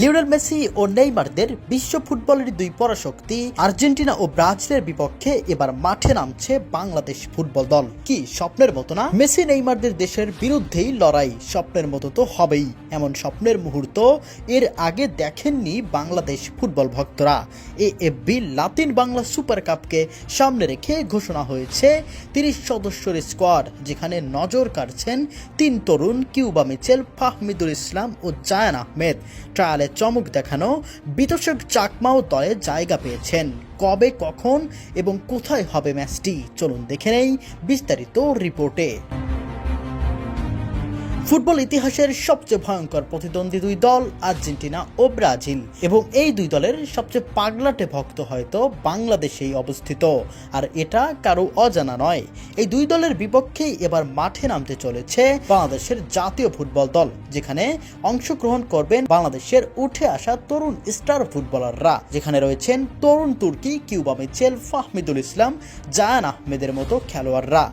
Lionel Messi ও নেইমারদের বিশ্ব ফুটবলের দুই পরাশক্তি আর্জেন্টিনা ও ব্রাজিলের বিপক্ষে এবার মাঠে নামছে বাংলাদেশ ফুটবল দল। কি স্বপ্নের মতো না? মেসি নেইমারদের দেশের বিরুদ্ধেই লড়াই স্বপ্নের মতো তো হবেই। এমন স্বপ্নের মুহূর্ত এর আগে দেখেননি বাংলাদেশ ফুটবল ভক্তরা। A FB Latin Bangla super কাপকে সামনে রেখে ঘোষণা হয়েছে তিরিশ সদস্যের স্কোয়াড, যেখানে নজর কাড়ছেন তিন তরুণ কিউবা মিচেল, ফাহমিদুল ইসলাম ও জায়ান আহমেদ। ট্রায়ালে চমক দেখানো বিতোষক চাকমাও দলে জায়গা পেয়েছেন। কবে, কখন এবং কোথায় হবে ম্যাচটি? চলুন দেখে নেই বিস্তারিত রিপোর্টে। ফুটবল ইতিহাসের সবচেয়ে ভয়ঙ্কর প্রতিদ্বন্দ্বী দুই দল আর্জেন্টিনা ও ব্রাজিল। এবং এই দুই দলের সবচেয়ে পাগলাটে ভক্ত হয়তো বাংলাদেশেই অবস্থিত। আর এটা কারও অজানা নয়, এই দুই দলের বিপক্ষেই এবার মাঠে নামতে চলেছে বাংলাদেশের জাতীয় ফুটবল দল, যেখানে অংশগ্রহণ করবেন বাংলাদেশের উঠে আসা তরুণ স্টার ফুটবলাররা। যেখানে রয়েছেন তরুণ তুর্কি, কিউবা মিচেল, ফাহমিদুল ইসলাম, জায়ান আহমেদের মতো খেলোয়াড়রা।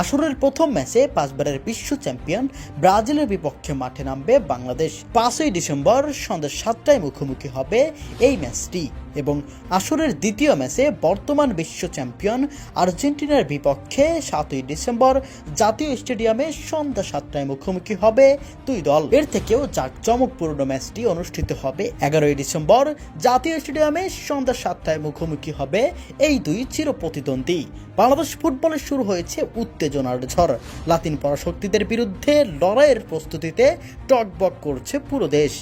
আসরের প্রথম ম্যাচে পাঁচবারের বিশ্ব চ্যাম্পিয়ন ব্রাজিলের বিপক্ষে মাঠে নামবে বাংলাদেশ। পাঁচই ডিসেম্বর সন্ধ্যা সাতটায় মুখোমুখি হবে এই ম্যাচটি। এবং আসরের দ্বিতীয় ম্যাচে বর্তমান বিশ্ব চ্যাম্পিয়ন আর্জেন্টিনার বিপক্ষে সাতই ডিসেম্বর জাতীয় স্টেডিয়ামে সন্ধ্যা সাতটায় মুখোমুখি হবে দুই দল। এর থেকেও জাঁকজমকপূর্ণ ম্যাচটি অনুষ্ঠিত হবে এগারোই ডিসেম্বর। জাতীয় স্টেডিয়ামে সন্ধ্যা সাতটায় মুখোমুখি হবে এই দুই চিরপ্রতিদ্বন্দ্বী। বাংলাদেশ ফুটবলে শুরু হয়েছে উত্তেজনার ঝড়। লাতিন পরাশক্তিদের বিরুদ্ধে লড়াইয়ের প্রস্তুতিতে টকবক করছে পুরো দেশ।